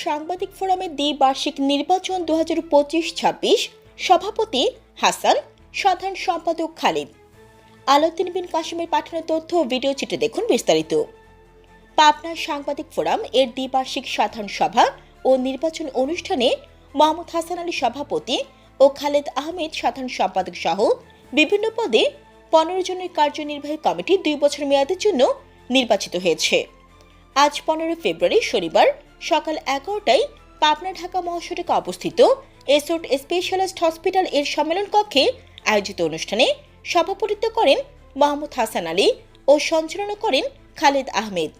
সাংবাদিক ফোরামের দ্বিবার্ষিক নির্বাচন দু হাজার পঁচিশ ছাব্বিশ, সভাপতি হাসান, সাধারণ সম্পাদক খালিদ। আলাউদ্দিন বিন কাশিমের পাঠানো তথ্য ভিডিও চিত্রে দেখুন বিস্তারিত। পাবনার সাংবাদিক ফোরাম এর দ্বিবার্ষিক সাধারণ সভা ও নির্বাচন অনুষ্ঠানে মোহাম্মদ হাসান আলী সভাপতি ও খালেদ আহমেদ সাধারণ সম্পাদক সহ বিভিন্ন পদে পনেরো জনের কার্যনির্বাহী কমিটি দুই বছর মেয়াদের জন্য নির্বাচিত হয়েছে। আজ পনেরো ফেব্রুয়ারি শনিবার সকাল এগারোটায় পাবনা ঢাকা মহাসড়কে অবস্থিত এসোট স্পেশালিস্ট হসপিটাল এর সম্মেলন কক্ষে আয়োজিত অনুষ্ঠানে সভাপতিত্ব করেন মোহাম্মদ হাসান আলী ও সঞ্চালনা করেন খালেদ আহমেদ।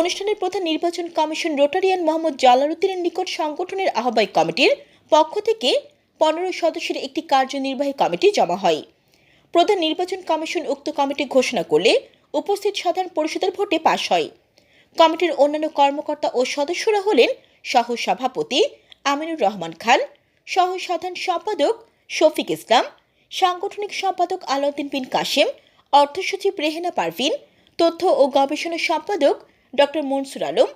অনুষ্ঠানের প্রধান নির্বাচন কমিশন রোটারিয়ান মোহাম্মদ জালালউদ্দিনের নিকট সংগঠনের আহ্বায়ক কমিটির পক্ষ থেকে পনেরো সদস্যের একটি কার্যনির্বাহী কমিটি জমা হয়। প্রধান নির্বাচন কমিশন উক্ত কমিটি ঘোষণা করলে উপস্থিত সাধারণ পরিষদের ভোটে পাশ হয়। কমিটির অন্যান্য কর্মকর্তা ও সদস্যরা হলেন সহ সভাপতি আমিনুর রহমান খান সহ সাধারণ সম্পাদক শফিক ইসলাম, সাংগঠনিক সম্পাদক আলাউদ্দিন বিন কাশেম অর্থ সচিব রেহেনা পারভিন, তথ্য ও গবেষণা সম্পাদক ডক্টর মনসুর আলম,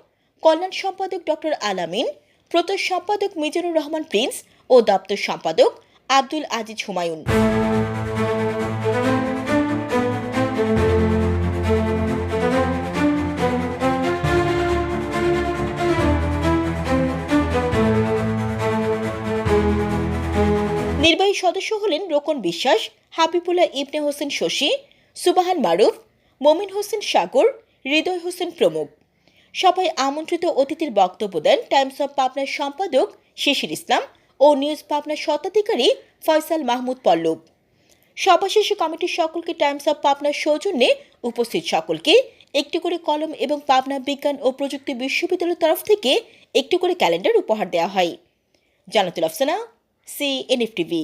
কল্যাণ সম্পাদক ডক্টর আলামিন প্রতর সম্পাদক মিজানুর রহমান প্রিন্স ও দপ্তর সম্পাদক আব্দুল আজিজ হুমায়ুন। নির্বাহী সদস্য হলেন রোকন বিশ্বাস, হাবিবুল্লাহ ইবনে হোসেন শশী, সুবাহান মারুফ, মমিন হোসেন সাগর, হৃদয় হোসেন প্রমুখ। সবাই আমন্ত্রিত অতিথির বক্তব্য দেন টাইমস অব পাবনার সম্পাদক শিশির ইসলাম ও নিউজ পাবনার স্বত্বাধিকারী ফয়সাল মাহমুদ পল্লব। সভা শেষে কমিটির সকলকে টাইমস অব পাবনার সৌজন্যে উপস্থিত সকলকে একটি করে কলম এবং পাবনা বিজ্ঞান ও প্রযুক্তি বিশ্ববিদ্যালয়ের তরফ থেকে একটি করে ক্যালেন্ডার উপহার দেওয়া হয়। জানাতুল আফসানা সি এনএফটিভি